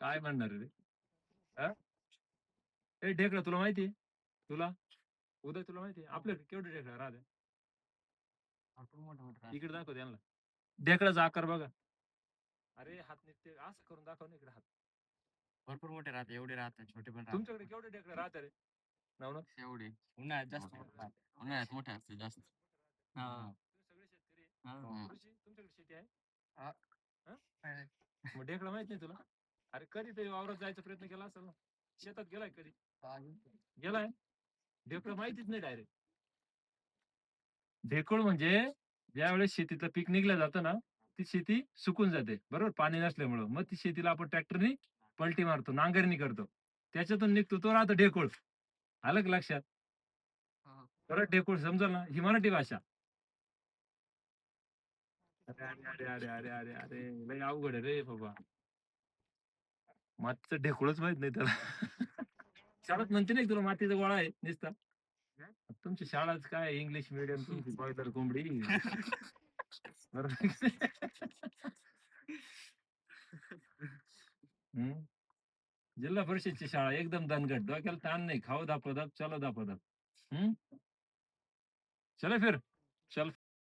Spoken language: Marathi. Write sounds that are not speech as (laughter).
काय म्हणणार रे हा? ए ढेकळा तुला माहिती तुला उदय तुला माहिती आपल्या केवढे ढेकळा राहते भरपूर मोठे मोठे. इकडे दाखव त्यांना ढेकळाचा आकार बघा अरे हात निघते असं करून दाखव ना इकडे हात भरपूर मोठे राहतात एवढे राहतात छोटे पण तुमच्याकडे केवढे ढेकळे राहते रे नवनाथ एवढे उन्हाळ्यात जास्त मोठे. उन्हाळ्यात मोठे असते जास्त हा. तुम्ही सगळे शेतकरी आहे. हा. कृषी तुमच्याकडे शेती आहे हा. हा? आहे. मग ढेकळा माहीत नाही तुला अरे कधी तरी वावरात जायचा प्रयत्न केला असेल ना. शेतात गेलाय कधी? गेलाय? ढेकळ माहितीच नाही डायरेक्ट ढेकूळ म्हणजे ज्या वेळेस शेतीतलं पीक निघलं जातं ना ती शेती सुकून जाते. बरोबर? पाणी नसल्यामुळं. मग ती शेतीला आपण ट्रॅक्टरनी पलटी मारतो नांगरणी करतो. त्याच्यातून निघतो तो राहतो ढेकूळ. आलं का लक्षात. परत ढेकूळ समजल ना? ही मराठी भाषा. अरे अरे अरे अरे अरे अरे. अरे लय अवघड रे बाबा. मातीचं ढेकूळच माहीत नाही त्याला. शाळेत म्हणते नाही तुला मातीचा गोळा आहे दिसता तुमची शाळाच काय इंग्लिश मिडियम (laughs) तुमची बॉयलर कोंबडी? हम्म. जिल्हा परिषदची शाळा एकदम दणगट डोक्याला ताण नाही. खाऊ दापदाप चलो दापदाप हम्म. चला फिर. चल.